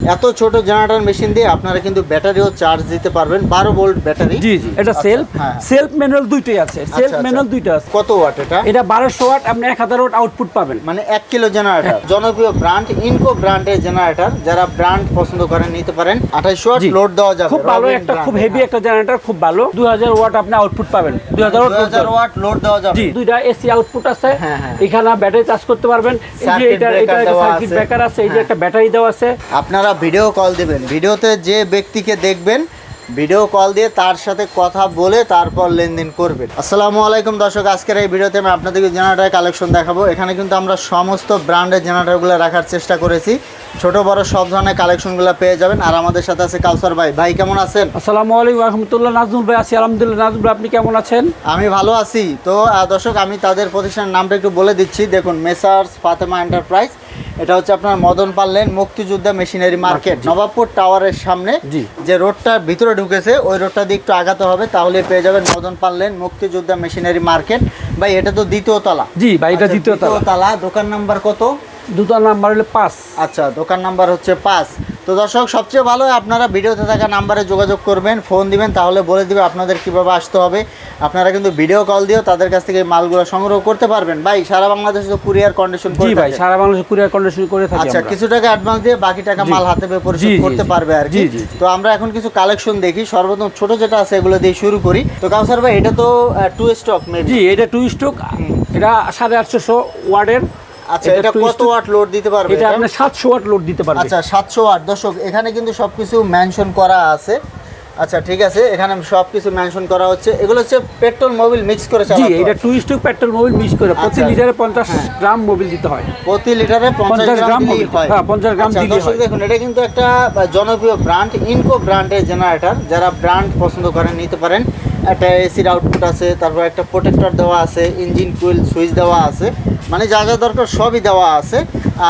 এত ছোট generator machine দিয়ে আপনারা কিন্তু ব্যাটারিও চার্জ দিতে পারবেন বারো ভোল্ট ব্যাটারি। জি জি এটা আচ্ছা, সেলফ। সেলফ ম্যানুয়াল দুইটাই আছে সেলফ আচ্ছা। ম্যানুয়াল দুইটা আছে। কত ওয়াট এটা? এটা বারোশো ওয়াট আপনি এক হাজার ওয়াট আউটপুট পাবেন। মানে এক কিলো জেনারেটর জনপ্রিয় ব্র্যান্ড ইনকো ব্র্যান্ডের জেনারেটর যারা ব্র্যান্ড পছন্দ করেন নিতে পারেন। আঠাইশ ওয়াট লোড দেওয়া যাবে খুব ভালো একটা খুব হেভি। একটা জেনারেটর খুব ভালো। দুই হাজার ওয়াট আপনি আউটপুট পাবেন। দুই হাজার ওয়াট 2000 ওয়াট লোড দেওয়া যাবে। জি দুইটা এসি আউটপুট আছে। হ্যাঁ, হ্যাঁ। এখানে ব্যাটারি চার্জ করতে পারবেন। এই যে এটা এটা সার্কিট। ব্রেকার আছে। এই যে হ্যাঁ। একটা ব্যাটারি দেওয়া আছে। আপনারা ভিডিও কল দিবেন। ভিডিওতে যে ব্যক্তিকে দেখবেন ভিডিও কল দিয়ে তার সাথে কথা বলে তারপর লেনদেন করবেন। আসসালামু আলাইকুম দর্শক আজকের এই ভিডিওতে আমি আপনাদেরকে জেনারেটর কালেকশন দেখাবো। এখানে কিন্তু আমরা সমস্ত ব্র্যান্ডের জেনারেটারগুলো রাখার চেষ্টা করেছি। ছোট বড় সব ধরনের কালেকশনগুলো পেয়ে যাবেন। আর আমাদের সাথে আছে কাউসার ভাই। ভাই কেমন আছেন? আসসালামু আলাইকুম রহমতুল্লাহ। নাজমুল ভাই আছি। আলহামদুলিল্লাহ। নাজমুল ভাই আপনি কেমন আছেন? আমি ভালো আছি। তো দর্শক আমি তাদের প্রতিষ্ঠানের নামটা একটু বলে দিচ্ছি। দেখুন মেসার্স ফাতেমা এন্টারপ্রাইজ এটা হচ্ছে আপনার মদন পাল্লেন মুক্তিযোদ্ধা মেশিনারি মার্কেট নবাবপুর টাওয়ারের সামনে। যে রোডটার ভিতরে ঢুকেছে ওই রোডটা দিয়ে একটু আগাতে হবে তাহলে পেয়ে যাবেন মদন পাল্লেন মুক্তিযোদ্ধা মেশিনারি মার্কেট। ভাই এটা তো দ্বিতীয় তলা। জি ভাই এটা আচ্ছা, দ্বিতীয় তলা দোকান নাম্বার কত? দুটো নাম্বার হলো পাঁচ। আচ্ছা দোকান নাম্বার হচ্ছে পাঁচ। তো দর্শক সবচেয়ে ভালো আপনারা ভিডিওতে থাকা নাম্বারে যোগাযোগ করবেন ফোন দিবেন তাহলে বলে দিবে আপনাদের কীভাবে আসতে হবে। আপনারা কিন্তু ভিডিও কল দিয়েও তাদের কাছ থেকে মালগুলো সংগ্রহ করতে পারবেন। ভাই সারা বাংলাদেশে তো কুরিয়ার কন্ডিশন করে ভাই সারা বাংলাদেশে কুরিয়ার কন্ডিশন করে থাকি আচ্ছা কিছু টাকা অ্যাডভান্স দিয়ে বাকি টাকা মাল হাতে পেয়ে পরিশোধ করতে পারবে আর কি। তো আমরা এখন কিছু কালেকশন দেখি। সর্বপ্রথম ছোট যেটা আছে এগুলো দিয়ে শুরু করি। তো কাউসার ভাই এটা তো টু স্টক মেবি জি এটা টু স্টক এটা সাড়ে আটশোশো ওয়ার্ডের আচ্ছা এটা কত ওয়াট লোড দিতে পারবে এটা? আপনি সাতশো ওয়াট লোড দিতে পারবেন আচ্ছা সাতশো আট দর্শক এখানে কিন্তু সব কিছু মেনশন করা আছে আচ্ছা ঠিক আছে এখানে সব কিছু মেনশন করা হচ্ছে এগুলো হচ্ছে পেট্রোল মোবিল মিক্স করে জি এটা। Two stroke petrol Mobil mix করে প্রতি আচ্ছা। লিটারে পঞ্চাশ হ্যাঁ। গ্রাম মোবিল দিতে হয় প্রতি লিটারে পঞ্চাশ 50 গ্রাম মোবিল। হয় হ্যাঁ, 50 গ্রাম আচ্ছা, দর্শক হয়। দেখুন এটা কিন্তু একটা জনপ্রিয় ব্র্যান্ড ইনকো ব্র্যান্ডের জেনারেটর যারা ব্র্যান্ড পছন্দ করেন নিতে পারেন একটা এসির আউটপুট আছে তারপর একটা প্রোটেক্টর দেওয়া আছে ইঞ্জিন কুইল সুইচ দেওয়া আছে মানে যা যা দরকার সবই দেওয়া আছে।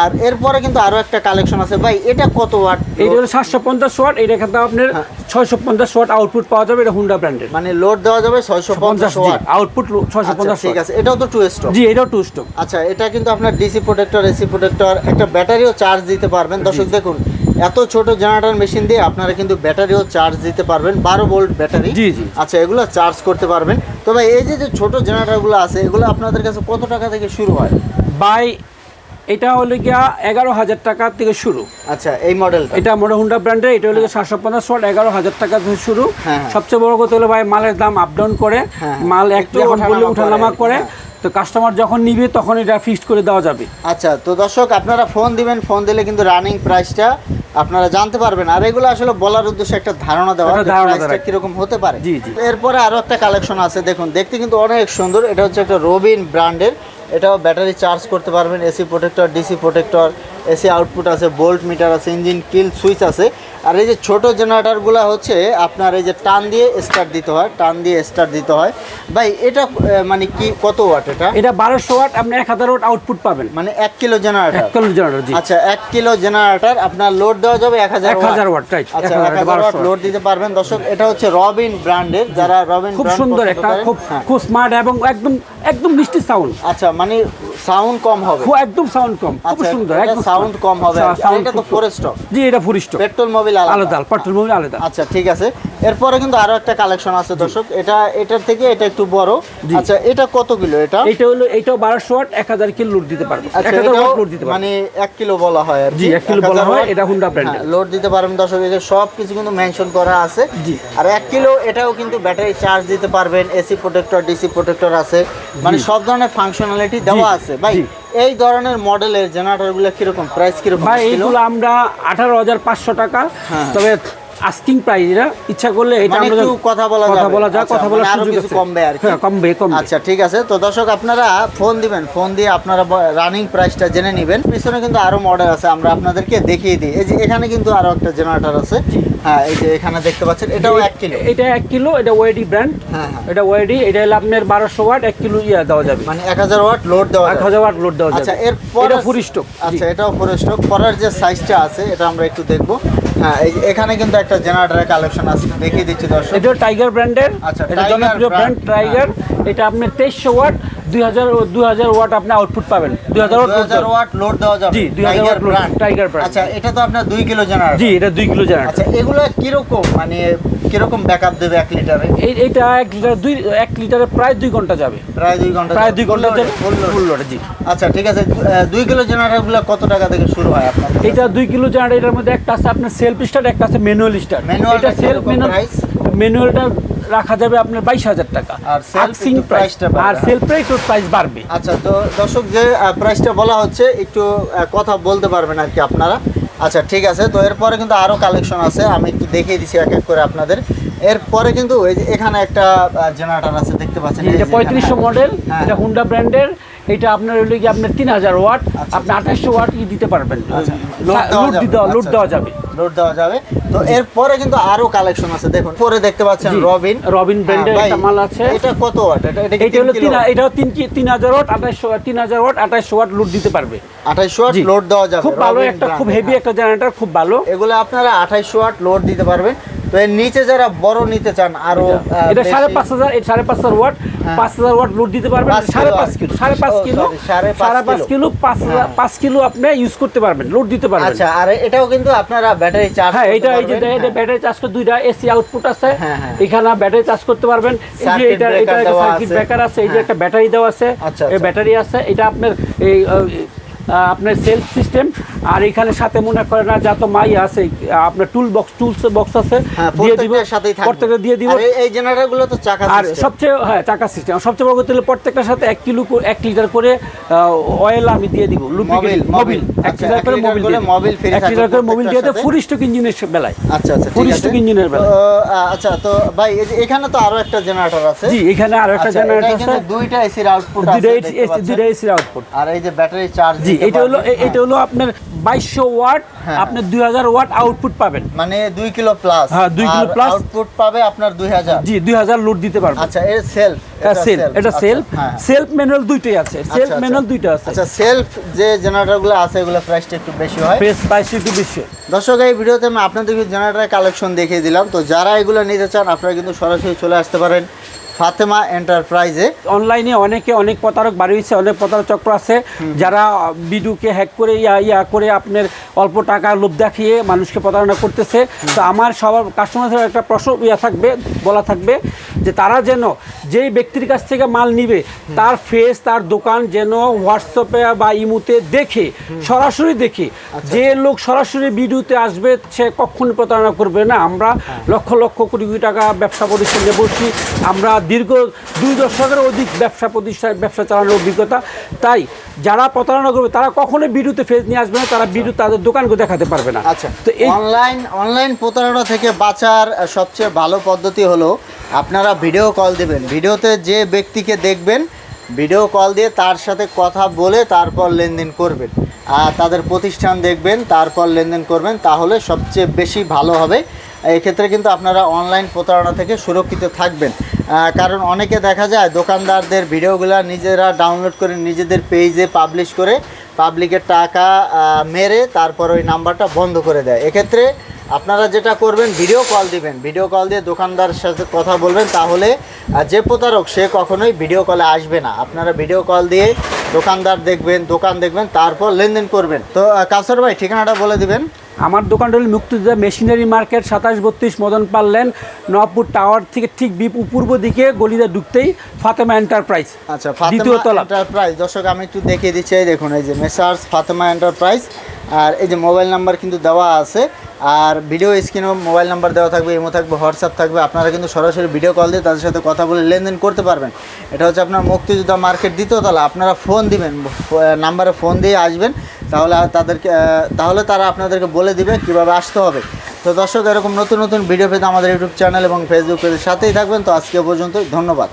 আর এরপরে কিন্তু আরও একটা কালেকশন আছে। ভাই এটা কত ওয়াট এইটা হলো সাতশো পঞ্চাশ ওয়াট এটা কিন্তু আপনার হ্যাঁ। ছয়শো পঞ্চাশ ওয়াট আউটপুট পাওয়া যাবে এটা হুন্ডা ব্র্যান্ডের মানে লোড দেওয়া যাবে ছয়শো পঞ্চাশ ওয়াট আউটপুট ছয়শো আচ্ছা, পঞ্চাশ ঠিক আছে এটাও তো টু স্টক জি এটাও টু স্ট্রোক আচ্ছা এটা কিন্তু আপনার ডিসি প্রোটেক্টর এসি প্রোটেক্টর একটা ব্যাটারিও চার্জ দিতে পারবেন। দর্শক দেখুন এত ছোট জেনারেটর মেশিন দিয়ে আপনারা কিন্তু ব্যাটারিও চার্জ দিতে পারবেন বারো ভোল্ট ব্যাটারি। জি, জি। আচ্ছা এগুলো চার্জ করতে পারবেন। তো ভাই এই যে যে ছোট জেনারেটরগুলো আছে এগুলো আপনাদের কাছে কত টাকা থেকে শুরু হয়? বাই এটা হলো গিয়া এগারো হাজার টাকা থেকে শুরু। আচ্ছা এই মডেল এটা মোটা হুন্ডা ব্র্যান্ডের এটা হলো সাতশো পঞ্চাশ ওয়াট এগারো হাজার টাকা থেকে শুরু। হ্যাঁ, হ্যাঁ। সবচেয়ে বড় কথা হলো ভাই মালের দাম আপ ডাউন করে। হ্যাঁ, মাল একটু এখন বললে উঠানামা করে, হ্যাঁ। তো কাস্টমার যখন নিবে তখন এটা ফিক্সড করে দেওয়া যাবে। আচ্ছা তো দর্শক আপনারা ফোন দিবেন ফোন দিলে কিন্তু রানিং প্রাইসটা আপনারা জানতে পারবেন। আর এগুলো আসলে বলার উদ্দেশ্যে একটা ধারণা দেওয়া ধারণা প্রাইসটা কীরকম হতে পারে। জি, জি। এরপরে আরও একটা কালেকশন আছে দেখুন। দেখতে কিন্তু অনেক সুন্দর। এটা হচ্ছে একটা রবিন ব্র্যান্ডের এটাও ব্যাটারি চার্জ করতে পারবেন AC protector DC protector AC output আছে বোল্ট মিটার আছে ইঞ্জিন কিল সুইচ আছে। আর এই যে ছোট জেনারেটরগুলো হচ্ছে আপনার এই যে টান দিয়ে স্টার্ট দিতে হয় টান দিয়ে স্টার্ট দিতে হয়। ভাই এটা মানে কি কত ওয়াট এটা? এটা বারোশো ওয়াট আপনি এক হাজার ওয়াট আউটপুট পাবেন। মানে এক কিলো জেনারেটার এক কিলো জেনারেটর জি। আচ্ছা এক কিলো জেনারেটার আপনার লোড দেওয়া যাবে এক হাজার এক হাজার ওয়াট রাইট আচ্ছা এক হাজার ওয়াট লোড দিতে পারবেন। দর্শক এটা হচ্ছে রবিন ব্র্যান্ডের যারা রবিন খুব সুন্দর একটা খুব হ্যাঁ। খুব স্মার্ট এবং একদম একদম মিষ্টি সাউন্ড আচ্ছা মানে সাউন্ড কম হবে। খুব একদম সাউন্ড কম। খুব আচ্ছা সুন্দর একদম সাউন্ড কম হবে আর এটা তো ফোর স্টক জি এটা ফুল স্টক পেট্রোল মোবিল আলাদা। পেট্রোল মোবিল আলাদা। আচ্ছা ঠিক আছে। এরপরে কিন্তু আরও একটা কালেকশন আছে দর্শক। এটা এটার থেকে এটা একটু বড়। আচ্ছা এটা কত কিলো এটা? এইটা হলো এইটাও বারোশো ওয়াট এক হাজার কিলো লোড দিতে পারবে। আচ্ছা এক হাজার এটাও ওয়াট লোড দিতে পারবে। মানে এক কিলো বলা হয় আর জি, এক কিলো বলা হয়, এটা brand এর। লোড দিতে পারবেন দর্শক। যে সব কিছু কিন্তু মেনশন করা আছে। জি। আর এক কিলো এটাও কিন্তু ব্যাটারি চার্জ দিতে পারবেন। এসি প্রোটেক্টর ডিসি প্রোটেক্টর আছে। মানে সব ধরনের ফাংশনালিটি দেওয়া আছে। ভাই এই ধরনের মডেলের জেনারেটরগুলো কীরকম? প্রাইস কীরকম ভাই? এইগুলো আমরা আঠারো হাজার পাঁচশো টাকা। হ্যাঁ। তবে আস্কিং প্রাইস এটা ইচ্ছা করলে এটা মানে আমরা একটু কথা বলা কথা বলা যায় আচ্ছা, কথা মানে বলার আরও সুযোগ আছে। কমবে আর কি। হ্যাঁ কমবে কমবে। আচ্ছা ঠিক আছে। তো দর্শক আপনারা ফোন দিবেন। ফোন দিয়ে আপনারা রানিং প্রাইসটা জেনে নেবেন। পিছনে কিন্তু আরও মডেল আছে। আমরা আপনাদেরকে দেখিয়ে দিই। এই যে এখানে কিন্তু আরও একটা জেনারেটর আছে। হ্যাঁ এই যে এখানে দেখতে পাচ্ছেন এটাও এক কিলো। এটা এক কিলো এটা ওয়েডি ব্র্যান্ড। হ্যাঁ, হ্যাঁ। এটা ওয়েডি এটা হলো আপনার বারোশো ওয়াট এক কিলো ইয়া দেওয়া যাবে। মানে এক হাজার ওয়াট লোড দেওয়া যাবে। হাজার ওয়াট লোড দেওয়া আচ্ছা যাবে। এরপর এটা ফুল স্টক আচ্ছা এটাও ফোর স্টক পরের যে সাইজটা আছে এটা আমরা একটু দেখব। হ্যাঁ এই এখানে কিন্তু একটা জেনারেটরের কালেকশন আছে। দেখিয়ে দিচ্ছি দর্শক। এটা টাইগার ব্র্যান্ডের আচ্ছা, এটা জনপ্রিয় ব্র্যান্ড টাইগার এটা আপনার তেইশশো ওয়াট দুই হাজার দুই হাজার ওয়াট আপনি আউটপুট পাবেন। দুই হাজার ওয়াট লোড দেওয়া। যাবে। জি, 2000 Tiger watt load, brand। Tiger আচ্ছা এটা তো আপনার 2 কিলো জেনারেটর জি এটা দুই কিলো জেনারেটর আচ্ছা এগুলো কীরকম? মানে কীরকম ব্যাকআপ দেবে 1 লিটারে এইটা এক লিটার দুই এক লিটারে প্রায় দুই ঘণ্টা যাবে। প্রায় 2 ঘণ্টা প্রায় দুই ঘণ্টা ফুল লোড জি। আচ্ছা ঠিক আছে। 2 কিলো জেনারেটরগুলো কত টাকা থেকে শুরু হয় আপনার? এটা দুই কিলো জেনারেটর এটার মধ্যে একটা আছে আপনার সেলফ স্টার্ট একটা আছে ম্যানুয়াল স্টার্ট এটা সেলফ ম্যানুয়াল? ম্যানুয়ালটা রাখা যাবে আপনার বাইশ হাজার টাকা আর self আক্সিং একটু প্রাইস price টা বাড়বে, আর হ্যাঁ। সেল প্রাইস ওর প্রাইস বাড়বে আচ্ছা তো দর্শক যে প্রাইসটা বলা হচ্ছে একটু কথা বলতে পারবেন আর কি আপনারা আচ্ছা ঠিক আছে তো এরপরে কিন্তু আরও কালেকশন আছে আমি একটু দেখিয়ে দিচ্ছি এক এক করে আপনাদের এরপরে কিন্তু ওই যে এখানে একটা জেনারেটর আছে দেখতে পাচ্ছেন এই যে এটা। পঁয়ত্রিশশো মডেল হ্যাঁ। এটা হুন্ডা ব্র্যান্ডের এটা আপনার হলো কি আপনার তিন হাজার ওয়াট আচ্ছা। আপনি আঠাশশো ওয়াট ই দিতে পারবেন আচ্ছা, লোড দিতে লোড আচ্ছা, দেওয়া যাবে লোড দেওয়া যাবে। তো এরপরে কিন্তু আরও কালেকশন আছে। দেখুন পরে দেখতে পাচ্ছেন রবিন রবিন ব্র্যান্ডের একটা মাল আছে। এটা কত ওয়াট এটা এটা এটা হলো তিন তিন কিলো এটাও তিন কি তিন হাজার ওয়াট আঠাশশো তিন হাজার ওয়াট 2800 ওয়াট লোড দিতে পারবে। 2800 ওয়াট লোড দেওয়া যাবে। খুব ভালো একটা খুব হেভি হ্যাঁ। একটা জেনারেটর খুব ভালো। এগুলো আপনারা 2800 ওয়াট লোড দিতে পারবেন। তো এর নিচে যারা বড় নিতে চান আরও এটা সাড়ে পাঁচ হাজার সাড়ে পাঁচ হাজার ওয়াট হ্যাঁ। পাঁচ হাজার ওয়াট লোড দিতে পারবেন সাড়ে পাঁচ কিলো সাড়ে পাঁচ কিলো সাড়ে পাঁচ কিলো। পাঁচ হাজার হ্যাঁ। পাঁচ কিলো আপনি ইউজ করতে পারবেন লোড দিতে পারবেন আচ্ছা আর এটাও কিন্তু আপনারা ব্যাটারি চার্জ হ্যাঁ এটা এই যে এটা ব্যাটারি চার্জ করে দুইটা এসি আউটপুট আছে হ্যাঁ, হ্যাঁ। এখানে ব্যাটারি চার্জ করতে পারবেন এই যে এটা এটা সার্কিট ব্রেকার আছে এই যে হ্যাঁ। একটা ব্যাটারি দেওয়া আছে আচ্ছা, এই আচ্ছা। ব্যাটারি আছে এটা আপনার এই আপনার সেলফ সিস্টেম আর এখানে সাথে মনে করেন না যত মাই আছে আপনার টুল বক্স টুলস বক্স আছে হ্যাঁ দিয়ে দিব। সাথেই প্রত্যেকটা দিয়ে দিব। এই- জেনারেটরগুলো তো চাকা আর সবচেয়ে হ্যাঁ চাকা সিস্টেম সবচেয়ে বড় কথা হলো প্রত্যেকটার সাথে এক কিলো করে- এক লিটার করে অয়েল আমি দিয়ে দিব মোবিল, মোবিল এক আচ্ছা, লিটার করে লিটার মোবিল দিয়ে। মোবিল free এক লিটার করে মোবিল দিয়ে ফুল স্টক ইঞ্জিনের বেলায়। আচ্ছা আচ্ছা ফুল স্টক ইঞ্জিনের বেলা তো, আহ, আচ্ছা তো ভাই এখানে তো আরও একটা জেনারেটর আছে। জি এখানে আরও একটা আচ্ছা, জেনারেটর আছে। কিন্তু দুইটা এসির আউটপুট আছে দুইটা এসি দুইটা এসির আউটপুট আর এই যে ব্যাটারি চার্জ জি। এটা হলো এটা হলো আপনার বাইশশো ওয়াট হ্যাঁ। আপনি দুই হাজার ওয়াট আউটপুট পাবেন। মানে দুই কিলো প্লাস হ্যাঁ, দুই কিলো plus। আউটপুট পাবে আপনার দুই হাজার। জি দুই হাজার লোড দিতে পারবেন। আচ্ছা এর সেলফ সেলফ এটা সেলফ হ্যাঁ। সেলফ ম্যানুয়াল দুইটাই আছে। সেলফ ম্যানুয়াল দুইটা আছে। আচ্ছা সেলফ যে জেনারেটরগুলো আছে এগুলো প্রাইসটা একটু বেশি হয়। প্রাইস একটু বেশি। দর্শক এই ভিডিওতে আমি আপনাদেরকে জেনারেটর কালেকশন দেখিয়ে দিলাম। তো যারা এগুলো নিতে চান আপনারা কিন্তু সরাসরি চলে আসতে পারেন। ফাতেমা এন্টারপ্রাইজে। অনলাইনে অনেকে অনেক প্রতারক বাড়িয়েছে অনেক প্রতারক চক্র আছে। যারা ভিডিওকে হ্যাক করে ইয়া ইয়া করে আপনার অল্প টাকা লোভ দেখিয়ে মানুষকে প্রতারণা করতেছে। তো আমার সবার কাস্টমারের একটা প্রশ্ন ইয়া থাকবে বলা থাকবে যে তারা যেন যেই ব্যক্তির কাছ থেকে মাল নিবে তার ফেস তার দোকান যেন হোয়াটসঅ্যাপে বা ইমুতে দেখে সরাসরি দেখে। যে লোক সরাসরি ভিডিওতে আসবে সে কখনো প্রতারণা করবে না। আমরা লক্ষ লক্ষ কোটি কোটি টাকা ব্যবসা প্রতিষ্ঠানে বসছি আমরা দীর্ঘ দুই দশকের অধিক ব্যবসা প্রতিষ্ঠান ব্যবসা চালানোর অভিজ্ঞতা। তাই যারা প্রতারণা করবে তারা কখনোই ভিডিওতে ফেস নিয়ে আসবে না তারা ভিডিও তাদের দোকানকে দেখাতে পারবে না। আচ্ছা তো এই অনলাইন অনলাইন প্রতারণা থেকে বাঁচার সবচেয়ে ভালো পদ্ধতি হলো আপনারা ভিডিও কল দেবেন। ভিডিওতে যে ব্যক্তিকে দেখবেন ভিডিও কল দিয়ে তার সাথে কথা বলে তারপর লেনদেন করবেন। আর তাদের প্রতিষ্ঠান দেখবেন তারপর লেনদেন করবেন তাহলে সবচেয়ে বেশি ভালো হবে। এক্ষেত্রে কিন্তু আপনারা অনলাইন প্রতারণা থেকে সুরক্ষিত থাকবেন। কারণ অনেকে দেখা যায় দোকানদারদের ভিডিওগুলো নিজেরা ডাউনলোড করে নিজেদের পেজে পাবলিশ করে পাবলিকের টাকা মেরে তারপর ওই নাম্বারটা বন্ধ করে দেয়। এক্ষেত্রে আপনারা যেটা করবেন ভিডিও কল দিবেন। ভিডিও কল দিয়ে দোকানদারের সাথে কথা বলবেন তাহলে যে প্রতারক সে কখনোই ভিডিও কলে আসবে না। আপনারা ভিডিও কল দিয়ে দোকানদার দেখবেন দোকান দেখবেন তারপর লেনদেন করবেন। তো আহ, কাউসার ভাই ঠিকানাটা বলে দিবেন। আমার দোকানটা হল মুক্তিযোদ্ধা মেশিনারি মার্কেট সাতাশ বত্রিশ মদন পারলেন নবাবপুর টাওয়ার থেকে ঠিক বিপ পূর্ব দিকে গলিতে ঢুকতেই ফাতেমা এন্টারপ্রাইজ আচ্ছা দ্বিতীয় তলা। এন্টারপ্রাইজ দর্শক আমি একটু দেখিয়ে দিচ্ছি এই দেখুন এই যে মেসার্স ফাতেমা এন্টারপ্রাইজ আর এই যে মোবাইল নাম্বার কিন্তু দেওয়া আছে আর ভিডিও স্ক্রিনেও মোবাইল নাম্বার দেওয়া থাকবে ইমো থাকবে হোয়াটসঅ্যাপ থাকবে আপনারা কিন্তু সরাসরি ভিডিও কল দিয়ে তাদের সাথে কথা বলে লেনদেন করতে পারবেন। এটা হচ্ছে আপনার মুক্তিযোদ্ধা মার্কেট দ্বিতীয় তলা আপনারা ফোন দিবেন নাম্বারে ফোন দিয়ে আসবেন তাহলে তাদেরকে তাহলে তারা আপনাদেরকে বলে দিবে কীভাবে আসতে হবে। তো দর্শক, এরকম নতুন নতুন ভিডিও পেতে আমাদের ইউটিউব চ্যানেল এবং ফেসবুক পেজের সাথেই থাকবেন। তো আজকে পর্যন্ত ধন্যবাদ।